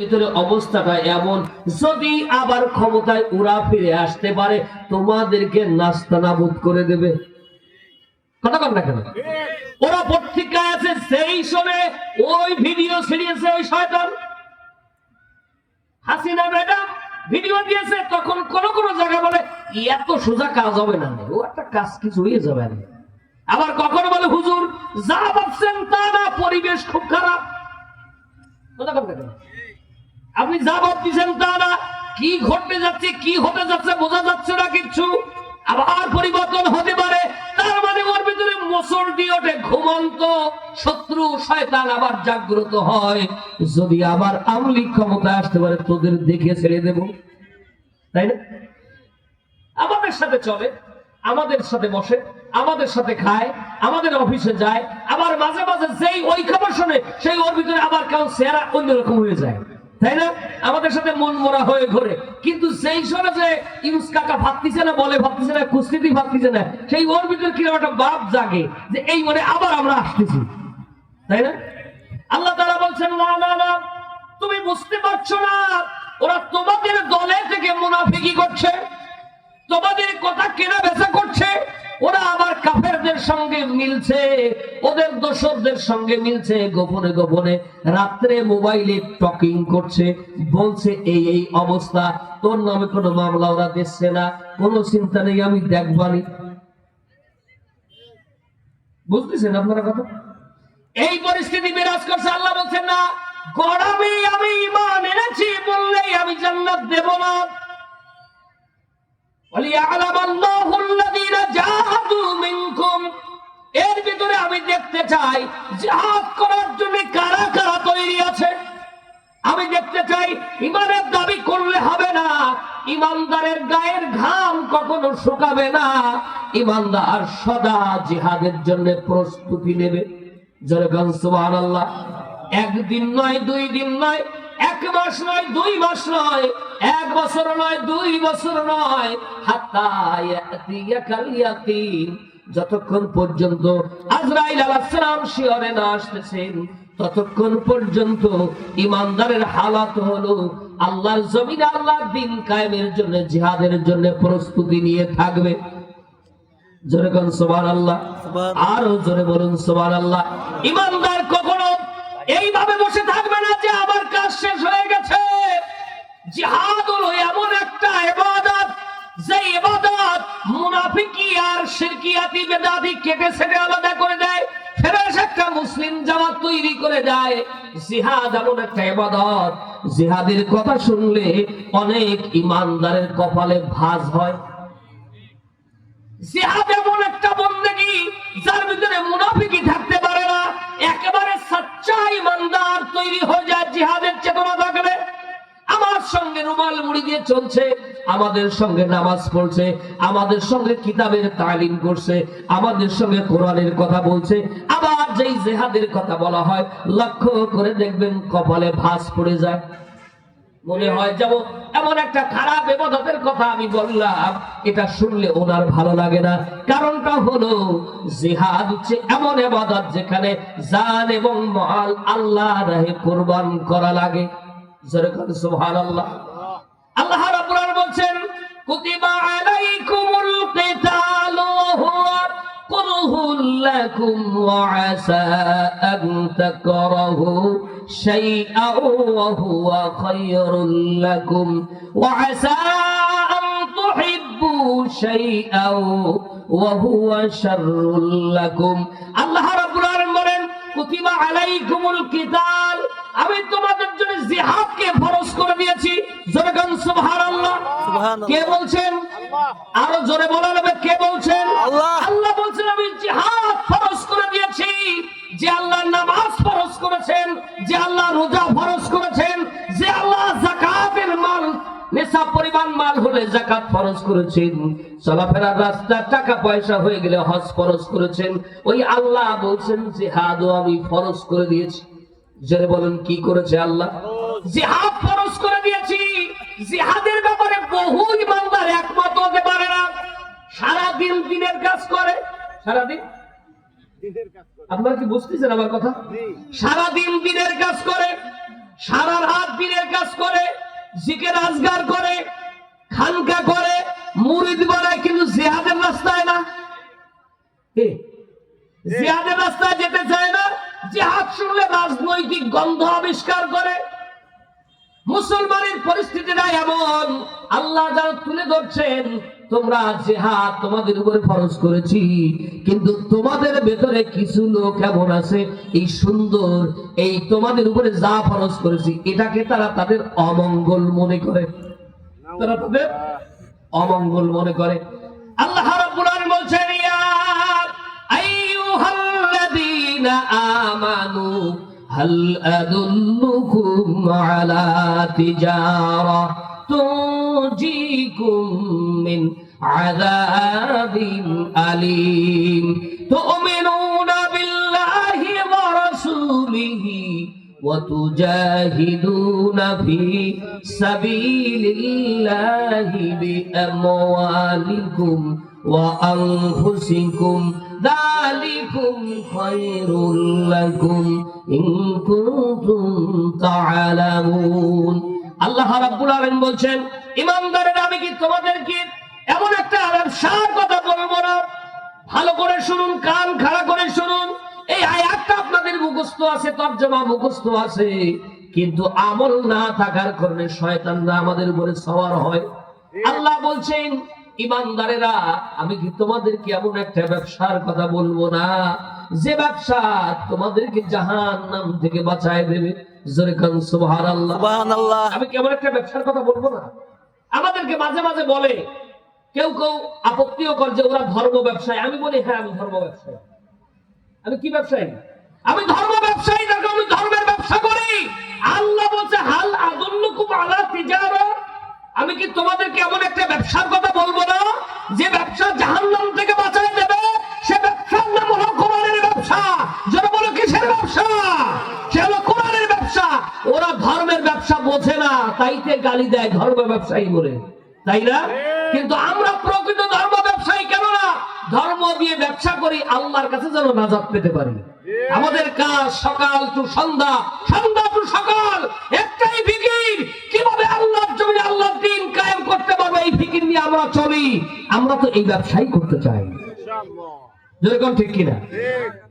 ভিতরে অবস্থাটা এমন, যদি আবার ক্ষমতায় উড়া ফিরে আসতে পারে, তোমাদেরকে নাস্তানাবুদ করে দেবে। ওরা পত্রিকায় আছে, সেই ওই ভিডিও ছিড়িয়েছে ওই শয়তান। হাসিনা ম্যাডাম ভিডিও দিয়েছে, তখন কোন কোন জায়গা বলে, এত সোজা কাজ হবে না ও একটা কাজ কিছু হয়ে যাবে না। আবার কখনো বলে, হুজুর, যা ভাবছেন তা না, পরিবেশ খুব খারাপ। কথা? আপনি যা ভাবতেছেন তা কি ঘটতে যাচ্ছে, কি হতে যাচ্ছে বোঝা যাচ্ছে না কিছু। আবার পরিবর্তন হতে পারে। তার মানে ওর ভিতরে মোসর দিয়ে ওঠে ঘুমন্ত শত্রু, শয়তান আবার জাগ্রত হয়। যদি আবার আমলিক ক্ষমতায় আসতে পারে, তোদের দেখে ছেড়ে দেব। তাই না? আমাদের সাথে চলে, আমাদের সাথে বসে, আমাদের সাথে খায়, আমাদের অফিসে যায়, আবার মাঝে মাঝে যেই ওই খবর শোনে, সেই ওর ভিতরে আবার কেউ চেহারা অন্যরকম হয়ে যায়। তাই না? আমাদের সাথে মন মরা হয়ে ঘোরে। কিন্তু সেই শোনে যে ইউস কাকা ভাবতিছে না, বলে ভাবতিছে না কুস্তিতি ভাবতিছে না, সেই ওর ভিতরে কীরকম একটা বাপ জাগে যে এই মনে আবার আমরা আসতেছি। তাই না? আল্লাহ তারা বলছেন, না না না, তুমি বুঝতে পারছ না, ওরা তোমাদের দলে থেকে মুনাফিকি করছে, তোমাদের কথা কেনা বেচা করছে ওরা আবার কাফেরদের সঙ্গে মিলছে, ওদের দোসরদের সঙ্গে মিলছে, গোপনে গোপনে। রাত্রে মোবাইলে টকিং করছে, বলছে, এই এই অবস্থা, তোর নামে কোনো মামলা ওরা দিচ্ছে না, কোনো চিন্তা নেই, আমি দেখবানি বুঝতেছেন আপনারা কথা? এই পরিস্থিতি বিরাজ করছে, আল্লাহ বলছেন, না, গরমে আমি ইমান এনেছি, বললেই আমি জান্নাত দেব না। وَلِيَعْلَمَ اللَّهُ الَّذِينَ جَاهَدُوا مِنكُمْ এর ভিতরে আমি দেখতে চাই জিহাদ করার জন্য কারা কারা তৈরি আছে আমি দেখতে চাই ইমানের দাবি করলে হবে না ইমানদারের গায়ের ঘাম কখনো শুকাবে না ইমানদার সদা জিহাদের জন্য প্রস্তুতি নেবে যেরকম সুবহানাল্লাহ একদিন নয় দুই দিন নয় এক মাস নয় দুই মাস নয় এক বছর নয় দুই বছর নয়। যতক্ষণ পর্যন্ত আজরাইল আলাইহিস সালাম শিয়রে না আসতেছেন ততক্ষণ পর্যন্ত ইমানদারের হালাত হলো আল্লাহর জমিনে আল্লাহর দিন কায়েমের জন্য জিহাদের জন্য প্রস্তুতি নিয়ে থাকবে। জোরে কোন সুবহানাল্লাহ। আরও জোরে বলুন সুবহানাল্লাহ। ইমানদার কখনো এইভাবে বসে থাকবে না যে আমার কাজ শেষ হয়ে গেছে। জিহাদ হলো এমন একটা ইবাদত, যে ইবাদত মুনাফিকি আর শিরকিয়াতি বেদাতি কেটে ছেড়ে আলাদা করে দেয়। ফেরেশ একটা মুসলিম জামাত তৈরি করে দেয়। জিহাদ এমন একটা ইবাদত, জিহাদের কথা শুনলে অনেক ইমানদারের কপালে ভাঁজ হয়। জিহাদ রুমাল মুড়ি দিয়ে চলছে, আমাদের সঙ্গে নামাজ পড়ছে, আমাদের সঙ্গে কিতাবের তালিম করছে, আমাদের সঙ্গে কোরআনের কথা বলছে, আবার যেই জেহাদের কথা বলা হয়, লক্ষ্য করে দেখবেন কপালে ভাঁজ পড়ে যায়। মনে হয় যেমন এমন একটা খারাপ এবাদতের কথা আমি বললাম, এটা শুনলে ওনার ভালো লাগে না। কারণটা হলো, জিহাদ হচ্ছে এমন এবাদত যেখানে জান এবং মাল আল্লাহ রাহে কোরবান করা লাগে। যেরকম সুবহানাল্লাহ। আল্লাহ রাব্বুল আলামিন বলছেন, কুতিবা আলাইকুমুল কিতালু হুয়া কুরহুল লাকুম ওয়া আসা আন তাকরাহু শাইআন ওয়া হুয়া খায়রুল লাকুম ওয়া আসা আন তুহিব্বু শাইআন আল্লাহ বলেন, কুতিবা আলাইকুমুল কিতাল আমি তোমাদের জন্য জিহাদকে ফরজ করে দিয়েছি। জোরে গান সুবহানাল্লাহ। কে বলছেন? আরও জোরে বলা যাবে কে বলছেন? আল্লাহ। আল্লাহ বলছেন আমি জিহাদ ফরজ করে দিয়েছি। যে আল্লাহ নামাজ ফরজ করেছেন যে আল্লাহ রোজা ফরজ করেছেন যে আল্লাহ যাকাতের মাল নেশা পরিমাণ মাল হলে জাকাত ফরজ করেছেন। চলাফেরার রাস্তা টাকা পয়সা হয়ে গেলে হজ ফরজ করেছেন। ওই আল্লাহ বলছেন জিহাদও আমি ফরজ করে দিয়েছি। জেনে বলেন কি করেছে আল্লাহ? জিহাদ ফরজ করে দিয়েছি। জিহাদের ব্যাপারে বহু ইমানদার একমত হতে পারে না। সারাদিন দিনের কাজ করে। সারাদিন? আপনারা কি বুঝতেছেন আমার কথা? সারাদিন দিনের কাজ করে সারা রাত দিনের কাজ করে জিকের আজগার করে খানকা করে মুরিদ বানায় কিন্তু জিহাদের রাস্তায় না। জিহাদের রাস্তায় যেতে চায় না জিহাদ শুনলে রাজনৈতিক গন্ধ আবিষ্কার করে। মুসলমানের পরিস্থিতিটা এমন। আল্লাহ যা তুলে ধরছেন, তোমরা জেহাদ তোমাদের উপরে ফরজ করেছি। কিন্তু তোমাদের ভেতরে কিছু লোক এমন আছে, এই সুন্দর, এই তোমাদের উপরে যা ফরজ করেছি, এটাকে তারা তাদের অমঙ্গল মনে করে। তারা তাদের অমঙ্গল মনে করে। হাল আদুল্লুকুম আলা তিজারা তুজিকুম মিন আযাবিন আলীম তুমিনুনা বিল্লাহি ওয়া রাসূলিহি وتجاهدون في سبيل الله بأموالكم وأنفسكم ذلكم خير لكم إن كنتم تعلمون আল্লাহ রাব্বুল আলামিন বলছেন ইমানদারের আমি কি তোমাদেরকে এমন একটা ব্যবসার কথা বলবো না ভালো করে শুনুন কান খাড়া করে শুনুন এই আয়াতটা আপনাদের মুখস্থ আছে তর্জমা মুখস্থ আছে। কিন্তু আমল না থাকার কারণে শয়তানরা আমাদের উপরে সওয়ার হয়। আল্লাহ বলছেন ইমানদারেরা আমি কি তোমাদেরকে এমন একটা ব্যবসার কথা বলব না? যে ব্যবসা তোমাদেরকে জাহান নাম থেকে বাঁচায় দেবে। জোরে খান সুবহানাল্লাহ। আমি কেমন একটা ব্যবসার কথা বলব না? আমাদেরকে মাঝে মাঝে বলে কেউ কেউ আপত্তিও করে যে ওরা ধর্ম ব্যবসায়। আমি বলি হ্যাঁ আমি ধর্ম ব্যবসায়ী। আমি কি ব্যবসায়ী? আমি ধর্ম ব্যবসায়ী আমি ধর্মের ব্যবসা করি। আল্লাহ বলছে হাল আদুল্লুকুম আলা তিজারা। আমি কি তোমাদেরকে এমন একটা ব্যবসার কথা বলব না? যে ব্যবসা জাহান্নাম থেকে বাঁচায় দেবে সে ব্যবসার নাম হলো কোরআনের ব্যবসা। যারা বলো কিসের ব্যবসা? সে হলো কোরআনের ব্যবসা। ওরা ধর্মের ব্যবসা বোঝে না তাইতে গালি দেয় ধর্ম ব্যবসায়ী বলে। তাই না? কিন্তু আমরা প্রকৃত ধর্ম ব্যবসায়ী ধর্ম দিয়ে ব্যবসা করি আল্লাহর কাছে যেন নাজাত পেতে পারি। আমাদের কাজ সকাল টু সন্ধ্যা সন্ধ্যা টু সকাল একটাই ফিকির। কীভাবে আল্লাহর জমিনে আল্লাহর দিন কায়েম করতে পারব এই ফিকির নিয়ে আমরা চলি। আমরা তো এই ব্যবসাই করতে চাই। ইনশাআল্লাহ। যেরকম ঠিক কিনা? ঠিক।